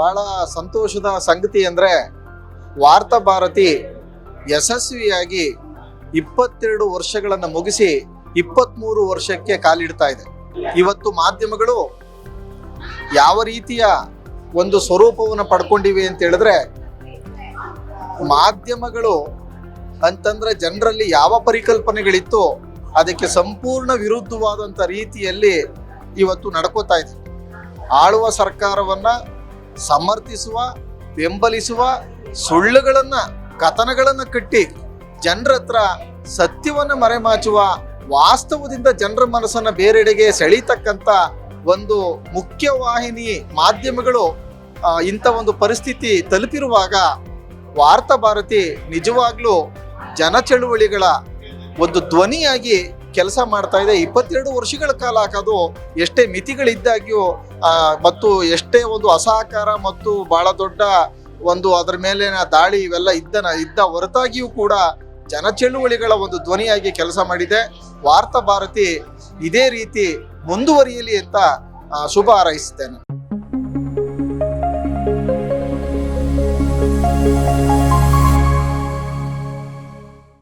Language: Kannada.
ಬಹಳ ಸಂತೋಷದ ಸಂಗತಿ ಅಂದರೆ ವಾರ್ತಾ ಭಾರತಿ ಯಶಸ್ವಿಯಾಗಿ ಇಪ್ಪತ್ತೆರಡು ವರ್ಷಗಳನ್ನು ಮುಗಿಸಿ ಇಪ್ಪತ್ತ್ಮೂರು ವರ್ಷಕ್ಕೆ ಕಾಲಿಡ್ತಾ ಇದೆ. ಇವತ್ತು ಮಾಧ್ಯಮಗಳು ಯಾವ ರೀತಿಯ ಒಂದು ಸ್ವರೂಪವನ್ನು ಪಡ್ಕೊಂಡಿವೆ ಅಂತ ಹೇಳಿದ್ರೆ ಮಾಧ್ಯಮಗಳು ಅಂತಂದ್ರೆ ಜನರಲ್ಲಿ ಯಾವ ಪರಿಕಲ್ಪನೆಗಳಿತ್ತು ಅದಕ್ಕೆ ಸಂಪೂರ್ಣ ವಿರುದ್ಧವಾದಂಥ ರೀತಿಯಲ್ಲಿ ಇವತ್ತು ನಡ್ಕೋತಾ ಇದೆ. ಆಳುವ ಸರ್ಕಾರವನ್ನ ಸಮರ್ಥಿಸುವ, ಬೆಂಬಲಿಸುವ ಸುಳ್ಳುಗಳನ್ನು, ಕಥನಗಳನ್ನು ಕಟ್ಟಿ ಜನರ ಹತ್ರ ಸತ್ಯವನ್ನು ಮರೆಮಾಚುವ ವಾಸ್ತವದಿಂದ ಜನರ ಮನಸ್ಸನ್ನ ಬೇರೆಡೆಗೆ ಸೆಳೀತಕ್ಕಂಥ ಒಂದು ಮುಖ್ಯವಾಹಿನಿ ಮಾಧ್ಯಮಗಳು ಇಂಥ ಒಂದು ಪರಿಸ್ಥಿತಿ ತಲುಪಿರುವಾಗ ವಾರ್ತಾ ಭಾರತಿ ನಿಜವಾಗ್ಲೂ ಜನ ಚಳುವಳಿಗಳ ಒಂದು ಧ್ವನಿಯಾಗಿ ಕೆಲಸ ಮಾಡ್ತಾ ಇದೆ. ಇಪ್ಪತ್ತೆರಡು ವರ್ಷಗಳ ಕಾಲ ಹಾಕೋದು ಎಷ್ಟೇ ಮಿತಿಗಳಿದ್ದಾಗ್ಯೂ ಮತ್ತು ಎಷ್ಟೇ ಒಂದು ಅಸಹಕಾರ ಮತ್ತು ಬಹಳ ದೊಡ್ಡ ಒಂದು ಅದರ ಮೇಲಿನ ದಾಳಿ ಇವೆಲ್ಲ ಇದ್ದ ಇದ್ದ ಹೊರತಾಗಿಯೂ ಕೂಡ ಜನ ಚಳುವಳಿಗಳ ಒಂದು ಧ್ವನಿಯಾಗಿ ಕೆಲಸ ಮಾಡಿದೆ. ವಾರ್ತಾ ಭಾರತಿ ಇದೇ ರೀತಿ ಮುಂದುವರಿಯಲಿ ಅಂತ ಶುಭ ಹಾರೈಸ್ತೇನೆ